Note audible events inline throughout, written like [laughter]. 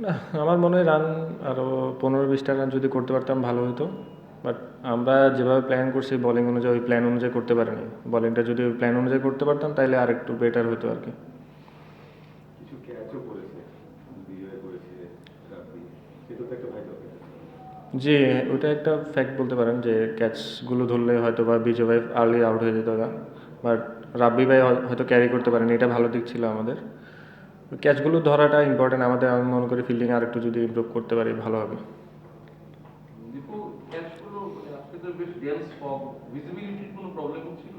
না আমার মনে হয় রান আরও পনেরো বিশটা রান যদি করতে পারতাম ভালো হতো। বাট আমরা যেভাবে প্ল্যান করছি বলিং অনুযায়ী ওই প্ল্যান অনুযায়ী করতে পারিনি। বলিংটা যদি ওই প্ল্যান অনুযায়ী করতে পারতাম তাহলে আর একটু বেটার হতো আর কি। জি ওটা একটা ফ্যাক্ট বলতে পারেন যে ক্যাচগুলো ধরলে হয়তো বা বিজয় ভাই আর্লি আউট হয়ে যেত বাট রাব্বি ভাই হয়- হয়তো ক্যারি করতে পারেন এটা ভালো দিক ছিল আমাদের। ক্যাচগুলো ধরাটা ইম্পর্টেন্ট আমাদের আমি মনে করি ফিল্ডিং আর একটু যদি ইমপ্রুভ করতে পারি ভালো হবে। মানে আজকে তো বেশ ডেন্স ফগ ভিজিবিলিটির কোনো প্রবলেম ছিল?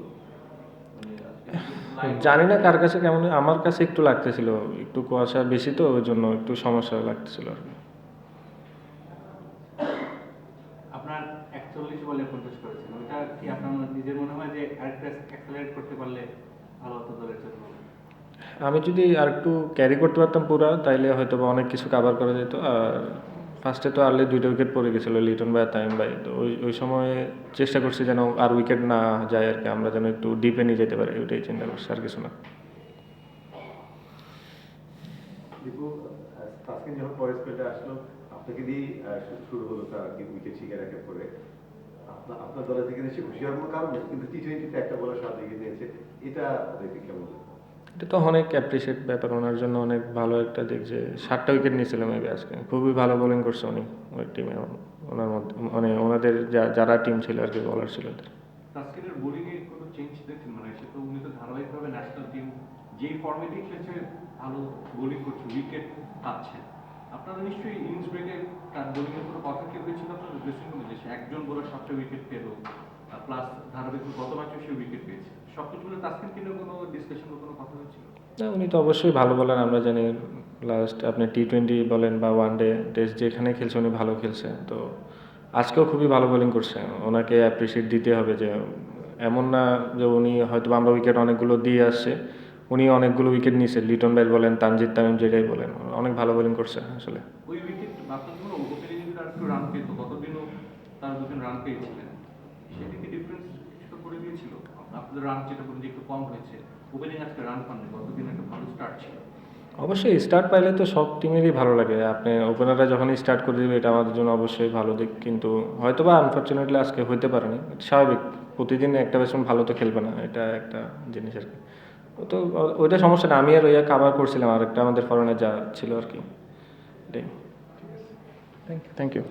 মানে [laughs] জানি না কার কাছে কেমন আমার কাছে একটু লাগতেছিল একটু কুয়াশা বেশি তো ওই জন্য একটু সমস্যা লাগতেছিল আর কি। আপনার একচল্লিশ বলে পঞ্চাশ করেছেন ওইটা কি আপনার নিজের মনে হয় যে আরেকটু অ্যাক্সেলারেট করতে পারলে ভালো হতো দলের জন্য? আমি যদি আর একটু ক্যারি করতে পারতাম পুরা, তাইলে হয়তো বা অনেক কিছু কাভার করা যেত। আর ফার্স্টে তো আর্লি দুইটা উইকেট পড়ে গেছিল লিটন ভাই তামিম ভাই তো ওই ওই সময় চেষ্টা করছি যেন আর উইকেট না যায় আর কি, আমরা যেন একটু ডিপে নিয়ে যেতে পারি, ওইটাই চিন্তা করছি আর কিছু না। আপনার দলের থেকে কারণ কিন্তু টি টোয়েন্টিতে একটা বলার এগিয়ে এটা দেখে কেমন? এটা তো অনেক অ্যাপ্রিসিয়েট ব্যাপার, ওনার জন্য অনেক ভালো একটা দিক যে সাতটা উইকেট নিয়েছিল মেবি আজকে। খুবই ভালো বোলিং করছে উনি, ওই টিমে ওনার মধ্যে মানে ওনাদের যারা টিম ছিল আর কি বলার ছিল। তাস্কিনের কোনো চেঞ্জ মানে উনি তো ধারাবাহিকভাবে ন্যাশনাল টিম যেই ভালো বোলিং করছে উইকেট পাচ্ছে। আপনারা নিশ্চয়ই বোলিংয়ের কোনো কথা একজন সাতটা উইকেট পেল প্লাস ধারাবাহিক উইকেট পেয়েছে। কোনো ডিসকাশন বা কোনো কথা হয়েছিল না উনি তো অবশ্যই ভালো বলেন আমরা জানি লাস্ট আপনি টি টোয়েন্টি বলেন বা ওয়ান ডে টেস্ট যেখানে খেলছে উনি ভালো খেলছে। তো আজকেও খুবই ভালো বোলিং করছে। ওনাকে অ্যাপ্রিসিয়েট দিতে হবে যে এমন না যে উনি হয়তো আমরা উইকেট অনেকগুলো দিয়ে আসছে, উনি অনেকগুলো উইকেট নিয়েছে লিটন ভাই বলেন, তানজিদ তামিম যেটাই বলেন, অনেক ভালো বোলিং করছে আসলে। রান সেটা কি ডিফারেন্স কিছুটা করে দিয়েছিল আপনাদের রান যেটা বলুন যে একটু কম হয়েছে ওপেনিং আজকে রান পাননি গতদিন একটা ভালো স্টার্ট ছিল। অবশ্যই স্টার্ট পাইলে তো সব টিমেরই ভালো লাগে। আপনি ওপেনাররা যখনই স্টার্ট করে দেবে এটা আমাদের জন্য অবশ্যই ভালো দিক কিন্তু হয়তো বা আনফর্চুনেটলি আজকে হইতে পারেনি স্বাভাবিক প্রতিদিন একটা ব্যাটসম্যান ভালো তো খেলবে না এটা একটা জিনিস আর কি। ও তো ওইটা সমস্যা না আমি আর ওইয়া কাভার করছিলাম আর একটা আমাদের ফরেনে যা ছিল আর কি। এটাই। Thank you thank you